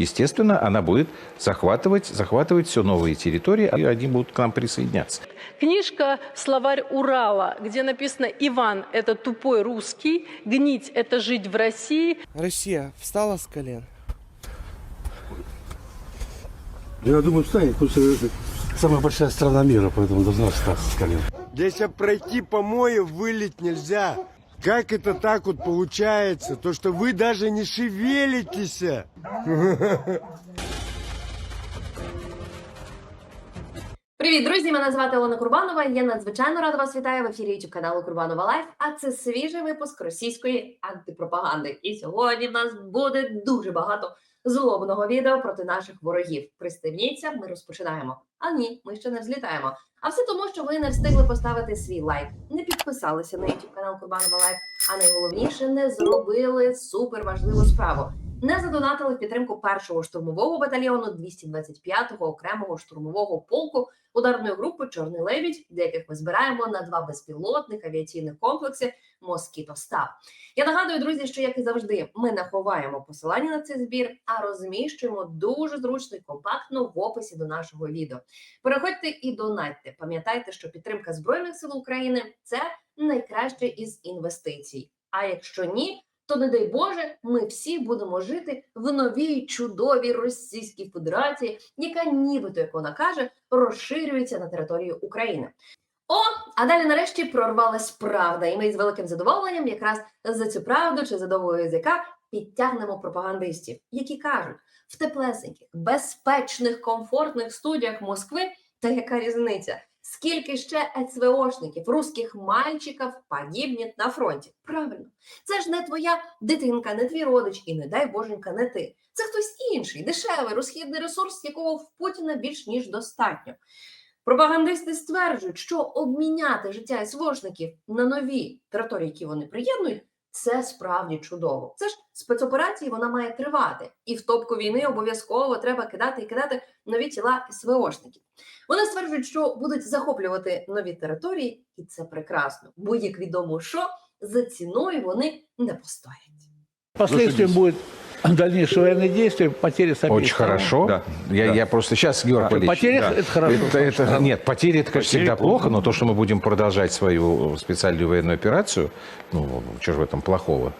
естественно, она будет захватывать, захватывать все новые территории, и они будут к нам присоединяться. Книжка «Словарь Урала», где написано «Иван – это тупой русский», «Гнить – это жить в России», Россия встала с колен. Я думаю, встанет, потому что это самая большая страна мира, поэтому должна встать с колен. Здесь пройти помои вылить нельзя. Как это так вот получается? То, что вы даже не шевелитесь. Привіт, друзі! Мене звати Олена Курбанова. Я надзвичайно рада вас вітаю в ефірі youtube каналу Курбанова Лайф. А це свіжий випуск російської антипропаганди. І сьогодні в нас буде дуже багато злобного відео проти наших ворогів. Пристебніться, ми розпочинаємо. А ні, ми ще не взлітаємо. А все тому, що ви не встигли поставити свій лайк, не підписалися на youtube канал Курбанова Лайф, а найголовніше не зробили супер важливу справу. Не задонатили підтримку першого штурмового батальйону 225-го окремого штурмового полку ударної групи Чорний лебідь, де яких ми збираємо на два безпілотних авіаційних комплекси Москіто Став. Я нагадую, друзі, що як і завжди, ми не ховаємо посилання на цей збір, а розміщуємо дуже зручно і компактно в описі до нашого відео. Переходьте і донатьте. Пам'ятайте, що підтримка збройних сил України це найкраще із інвестицій. А якщо ні, то не дай Боже, ми всі будемо жити в новій чудовій Російській Федерації, яка нібито, як вона каже, розширюється на території України. О, а далі нарешті прорвалась правда, і ми з великим задоволенням якраз за цю правду чи за довгого язика підтягнемо пропагандистів, які кажуть в теплесеньких, безпечних, комфортних студіях Москви, та яка різниця? Скільки ще СВОшників, русських мальчиків погибнет на фронті? Правильно, це ж не твоя дитинка, не твій родич, і не дай боженька, не ти. Це хтось інший, дешевий, розхідний ресурс, якого в Путіна більш ніж достатньо. Пропагандисти стверджують, що обміняти життя СВОшників на нові території, які вони приєднують, це справді чудово. Це ж спецоперації вона має тривати, і в топку війни обов'язково треба кидати і кидати нові тіла СВОшників. Вони стверджують, що будуть захоплювати нові території, і це прекрасно, бо як відомо, що за ціною вони не постоять. Последствием будет дальнейшее военные действия, потери с Очень сторон. хорошо. Да. Я, Да. я просто сейчас, Георг Потери Валерьевич, да. это хорошо. Это, это- нет, потери это, конечно, всегда Потери плохо, но то, что мы будем продолжать свою специальную военную операцию, ну, что же в этом плохого?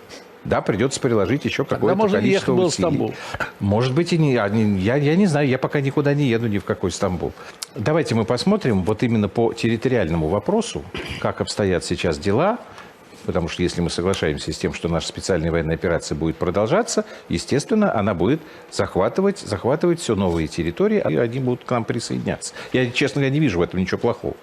Да, придется приложить еще какое-то количество в усилий. Стамбул. Может быть и не. а, не- Я, я не знаю, я пока никуда не еду ни в какой Стамбул. Давайте мы посмотрим вот именно по территориальному вопросу, как обстоят сейчас дела. Потому что если мы соглашаемся с тем, что наша специальная военная операция будет продолжаться, естественно, она будет захватывать, захватывать все новые территории, и они будут к нам присоединяться. Я, честно говоря, не вижу в этом ничего плохого.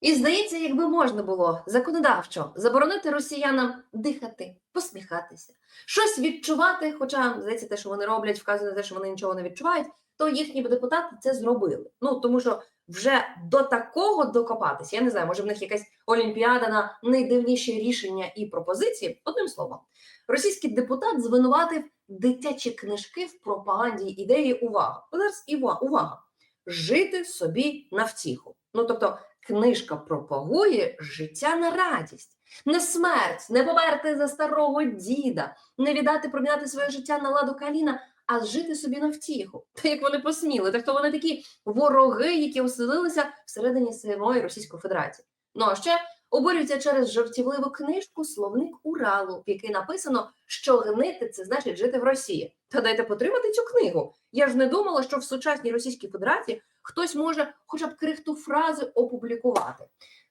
І здається, якби можна було законодавчо заборонити росіянам дихати, посміхатися, щось відчувати, хоча здається, те, що вони роблять, вказує на те, що вони нічого не відчувають, то їхні б депутати це зробили. Ну тому що вже до такого докопатися, я не знаю, може в них якась олімпіада на найдивніші рішення і пропозиції. Одним словом, російський депутат звинуватив дитячі книжки в пропаганді ідеї. Увага! Зараз іва- увага! Жити собі на втіху. Ну тобто, книжка пропагує життя на радість, не смерть, не померти за старого діда, не віддати проміняти своє життя на ладу каліна, а жити собі на втіху. Та як вони посміли, так то вони такі вороги, які оселилися всередині самої Російської Федерації. Ну а ще обурюються через жартівливу книжку Словник Уралу, в якій написано, що гнити це значить жити в Росії. Та дайте потримати цю книгу. Я ж не думала, що в сучасній Російській Федерації хтось може хоча б крихту фрази опублікувати.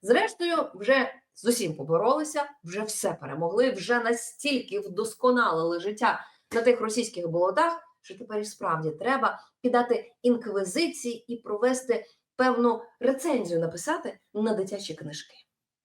Зрештою, вже з усім поборолися, вже все перемогли, вже настільки вдосконалили життя на тих російських болотах, що тепер і справді треба піддати інквізиції і провести певну рецензію написати на дитячі книжки.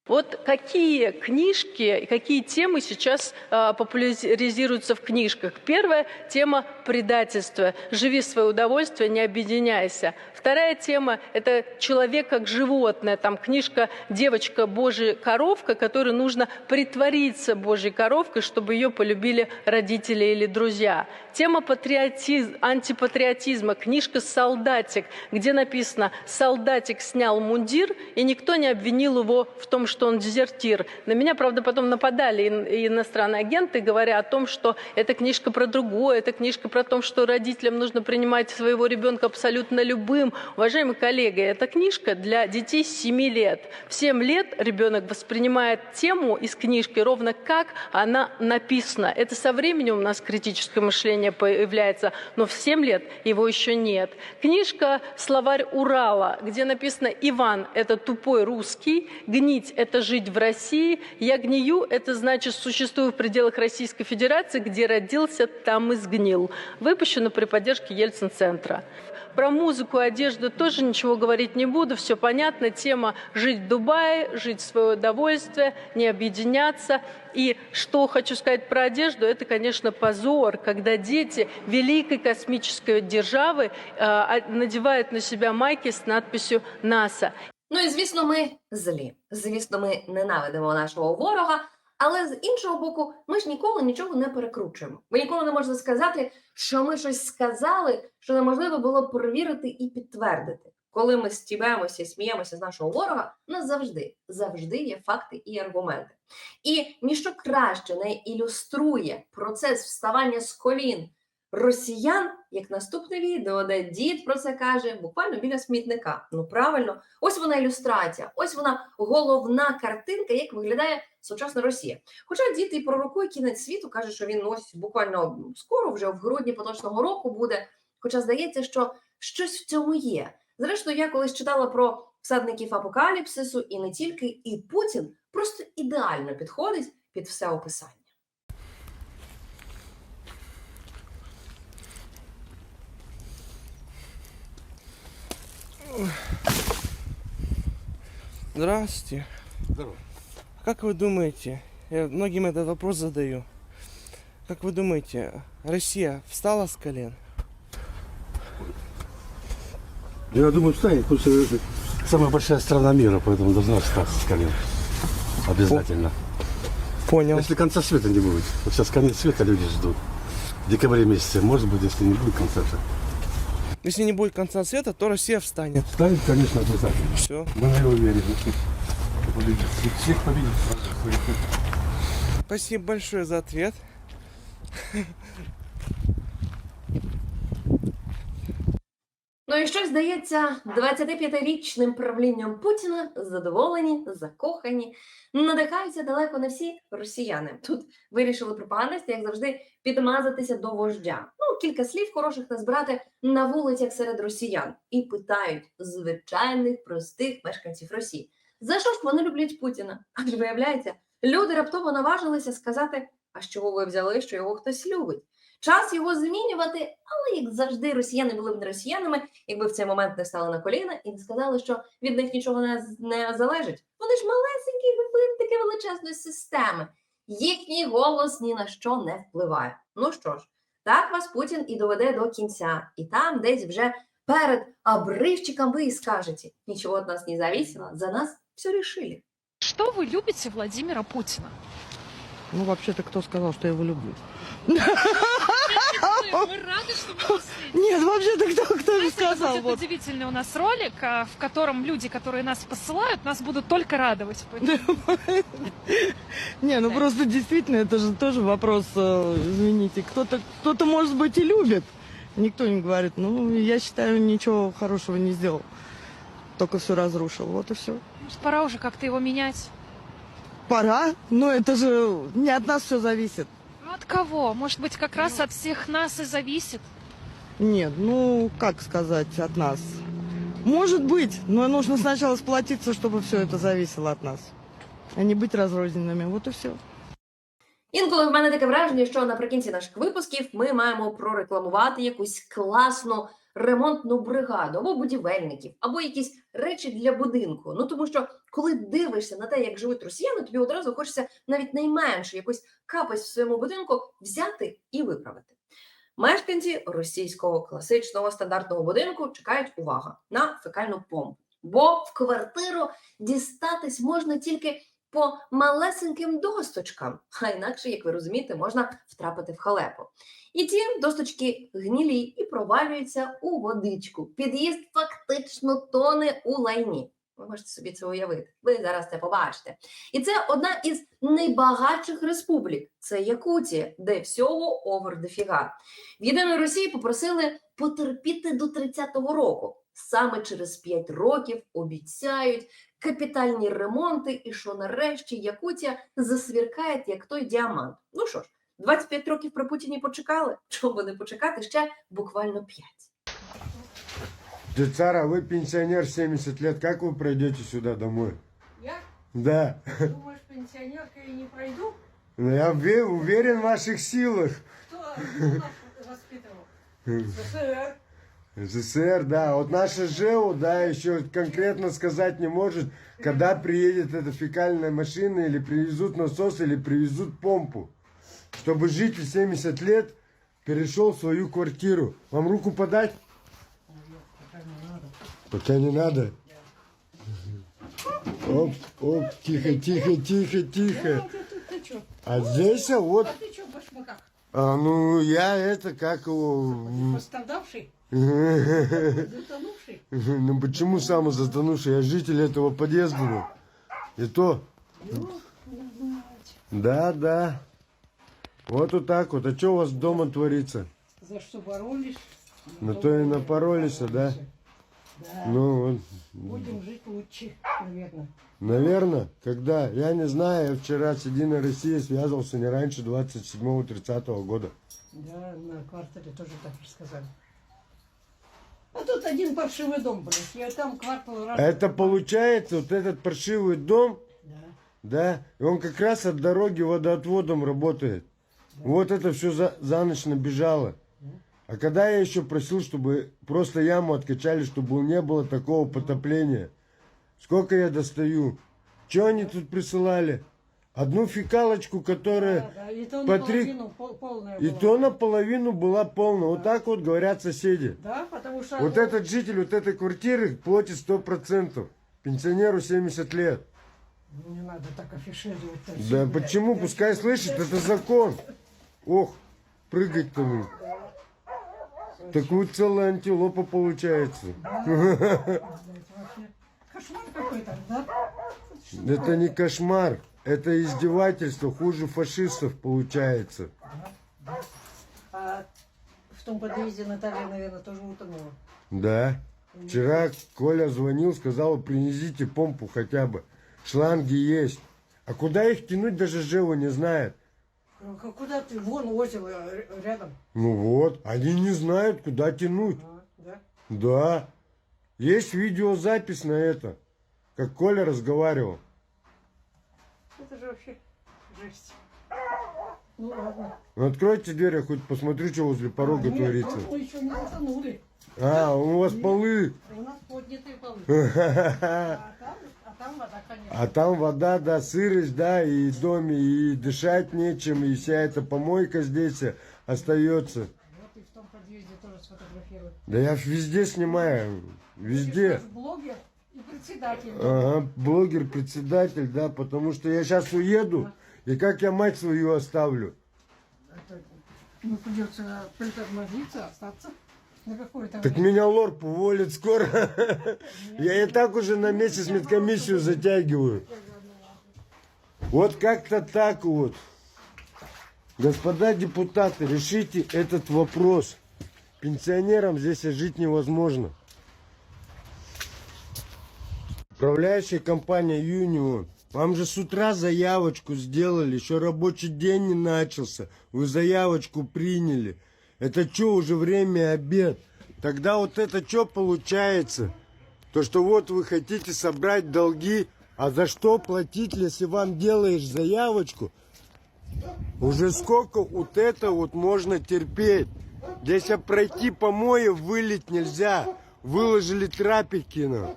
Вот какие книжки, какие темы сейчас а, популяризируются в книжках? Первая тема – предательство. Живи свое удовольствие, не объединяйся. Вторая тема – это человек как животное. Там книжка «Девочка Божья коровка», которой нужно притвориться Божьей коровкой, чтобы ее полюбили родители или друзья. Тема патриотизм, антипатриотизма. Книжка «Солдатик», где написано «Солдатик снял мундир, и никто не обвинил его в том, что он дезертир. На меня, правда, потом нападали ин- иностранные агенты, говоря о том, что эта книжка про другое, эта книжка про то, что родителям нужно принимать своего ребенка абсолютно любым. Уважаемый коллега, эта книжка для детей с 7 лет. В 7 лет ребенок воспринимает тему из книжки ровно как она написана. Это со временем у нас критическое мышление появляется, но в 7 лет его еще нет. Книжка «Словарь Урала», где написано «Иван – это тупой русский», «Гнить – это жить в России», «Я гнию» – это значит «Существую в пределах Российской Федерации, где родился, там и сгнил». Выпущено при поддержке Ельцин-центра. Про музыку, одежду тоже ничего говорить не буду, все понятно. Тема «жить в Дубае», «жить в свое удовольствие», «не объединяться». И что хочу сказать про одежду, это, конечно, позор, когда дети великой космической державы э, а- надевают на себя майки с надписью «НАСА». Ну і звісно, ми злі. Звісно, ми ненавидимо нашого ворога. Але з іншого боку, ми ж ніколи нічого не перекручуємо. Ви ніколи не можете сказати, що ми щось сказали, що неможливо було перевірити і підтвердити. Коли ми стібаємося і сміємося з нашого ворога, у нас завжди, завжди є факти і аргументи. І ніщо краще не ілюструє процес вставання з колін росіян, як наступне відео, де дід про це каже буквально біля смітника. Ну правильно, ось вона ілюстрація, ось вона головна картинка, як виглядає сучасна Росія. Хоча дід і пророкує кінець світу, каже, що він ось буквально скоро, вже в грудні поточного року буде. Хоча здається, що щось в цьому є. Зрештою, я колись читала про всадників апокаліпсису, і не тільки, і Путін просто ідеально підходить під все описання. Здравствуйте. Здорово. Как вы думаете, я многим этот вопрос задаю. Как вы думаете, Россия встала с колен? Я думаю, встанет, потому что это самая большая страна мира, поэтому должна встать с колен. Обязательно. Понял. Если конца света не будет. Вот сейчас конец света люди ждут. В декабре месяце, может быть, если не будет конца света. Если не будет конца света, то Россия встанет. Встанет, конечно, обязательно. Все. Мы на него верим. Победит. Всех победит. Спасибо большое за ответ. Ну і що здається, 25-річним правлінням Путіна задоволені, закохані, надихаються далеко не всі росіяни. Тут вирішили пропагандисти, як завжди, підмазатися до вождя. Ну, кілька слів хороших назбирати на вулицях серед росіян і питають звичайних простих мешканців Росії. За що ж вони люблять Путіна? Адже виявляється, люди раптово наважилися сказати: а з чого ви взяли, що його хтось любить? Час його змінювати, але як завжди, росіяни були б не росіянами, якби в цей момент не стали на коліна і не сказали, що від них нічого не, не залежить. Вони ж малесенькі винтики величезної системи. Їхній голос ні на що не впливає. Ну що ж, так вас Путін і доведе до кінця, і там десь вже перед обривчиком ви і скажете: нічого від нас не зависело, за нас все решили. Что вы любите Владимира Путина? Ну, вообще-то, кто сказал, что я его люблю? Мы рады, что вы нас Нет, вообще-то, кто, кто же сказал? будет Вот. удивительный у нас ролик, а, в котором люди, которые нас посылают, нас будут только радовать. Не, ну просто действительно, это же тоже вопрос, э, извините, кто-то, кто-то, может быть, и любит. Никто не говорит, ну, я считаю, ничего хорошего не сделал. Только все разрушил, вот и все. может, пора уже как-то его менять. Пора, но это же не от нас все зависит. Ну, от кого? Может быть, как раз от всех нас и зависит. Нет, ну, как сказать, от нас. Может быть, но нужно сначала сплотиться, чтобы все это зависело от нас. А не быть разрозненными, вот и все. Інколи в мене таке враження, що наприкінці наших випусків ми маємо прорекламувати якусь класну ремонтну бригаду або будівельників, або якісь речі для будинку. Ну тому що коли дивишся на те, як живуть росіяни, тобі одразу хочеться навіть найменше якусь капець в своєму будинку взяти і виправити. Мешканці російського класичного стандартного будинку чекають увага на фекальну помпу, бо в квартиру дістатись можна тільки по малесеньким досточкам, а інакше, як ви розумієте, можна втрапити в халепу. І ті досточки гнілі і провалюються у водичку. Під'їзд фактично тоне у лайні. Ви можете собі це уявити. Ви зараз це побачите. І це одна із найбагатших республік. Це Якутія, де всього овер дофіга. Єдиної Росії попросили потерпіти до 30-го року. Саме через 5 років обіцяють капітальні ремонти, і що нарешті Якутія засвіркає, як той діамант. Ну що ж, 25 років при Путіні почекали. Чому би не почекати ще буквально 5. Дядя Цара, вы пенсионер 70 лет, как вы пройдете сюда домой? Я? Да. Думаешь, пенсионеркой не пройду? Но я уве- уверен в ваших силах. Кто, нас воспитывал? СССР. СССР, да. Вот наша ЖЭУ, да, еще конкретно сказать не может, когда приедет эта фекальная машина, или привезут насос, или привезут помпу. Чтобы житель 70 лет перешел в свою квартиру. Вам руку подать? Пока не надо. Оп, оп, тихо, тихо, тихо, тихо. А здесь вот, А а, ну я это как Пострадавший? Затонувший? Ну почему сам затонувший? Я житель этого подъезда. И то. Да, да. Вот вот так вот. А что у вас дома творится? За что боролись? На то и напоролись, да? Да. Ну вот. Будем жить лучше, наверное. Наверное, когда? Я не знаю, я вчера с Единой Россией связывался не раньше 27-30 года. Да, на квартале тоже так же сказали. А тут один паршивый дом, блядь. Я там квартал раз. Это получается, вот этот паршивый дом, Да. да, и он как раз от дороги водоотводом работает. Вот это все за, за ночь набежало. А когда я еще просил, чтобы просто яму откачали, чтобы не было такого потопления. Сколько я достаю? Че они тут присылали? Одну фекалочку, которая Да, да, и то по три- наполовину пол- полная и была. то наполовину была полная. Вот так вот говорят соседи. Да, потому что... Вот этот житель вот этой квартиры платит 100%. Пенсионеру 70 лет. Ну, Не надо так афишировать. Да почему? Пускай слышит, это закон. Ох, прыгать-то вы. Так вот целая антилопа получается. Кошмар какой-то, да? Это не кошмар, это издевательство, хуже фашистов получается. А в том подъезде Наталья, наверное, тоже утонула. Да. Вчера Коля звонил, сказал, принесите помпу хотя бы. Шланги есть. А куда их тянуть, даже Жева не знает. К- Куда ты? Вон озеро р- рядом. Ну вот, они не знают, куда тянуть. А, да? Да. Есть видеозапись на это. Как Коля разговаривал. Это же вообще жесть. Ну ладно. Ну, откройте дверь, я хоть посмотрю, что возле порога А, нет, творится. Мы еще не затонули. А, у вас полы. У нас поднятые полы. А там, а там вода, конечно. А там вода, да, сырость, да, и доме, и дышать нечем, и вся эта помойка здесь остается. Вот и в том подъезде тоже сфотографировать. Да я везде снимаю, везде. Блогер председатель. Ага, блогер-председатель, да, потому что я сейчас уеду, и как я мать свою оставлю? Это, ну, придется притормозиться, остаться на Так меня лорп уволит скоро. Я и так уже на месяц медкомиссию затягиваю. Вот как-то так вот. Господа депутаты, решите этот вопрос. Пенсионерам здесь жить невозможно. Управляющая компания Юнион. Вам же с утра заявочку сделали, еще рабочий день не начался. Вы заявочку приняли. Это что, уже время обед? Тогда вот это что получается? То, что вот вы хотите собрать долги, а за что платить, если вам делаешь заявочку? Уже сколько вот это вот можно терпеть? Здесь пройти помои вылить нельзя. Выложили трапики нам.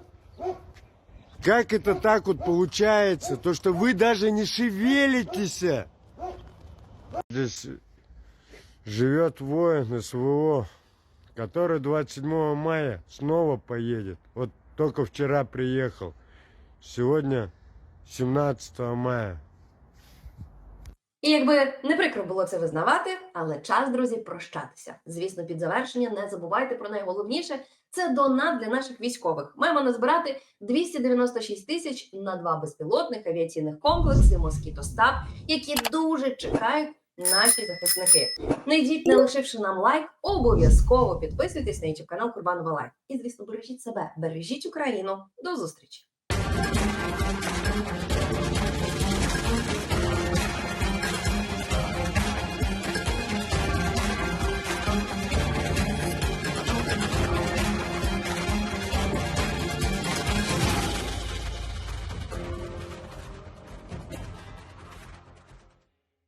Как это так вот получается? То, что вы даже не шевелитесь. Здесь живет воин СВО, который 27 мая снова поедет. Вот только вчера приехал. Сегодня 17 мая. І якби не прикро було це визнавати, але час, друзі, прощатися. Звісно, під завершення не забувайте про найголовніше це донат для наших військових. Маємо назбирати 296 тисяч на два безпілотних авіаційних комплекси Москіто Стаб, які дуже чекають наші захисники. Не йдіть, не лишивши нам лайк, обов'язково підписуйтесь на YouTube канал Курбанова Лайф. І звісно, бережіть себе, бережіть Україну. До зустрічі!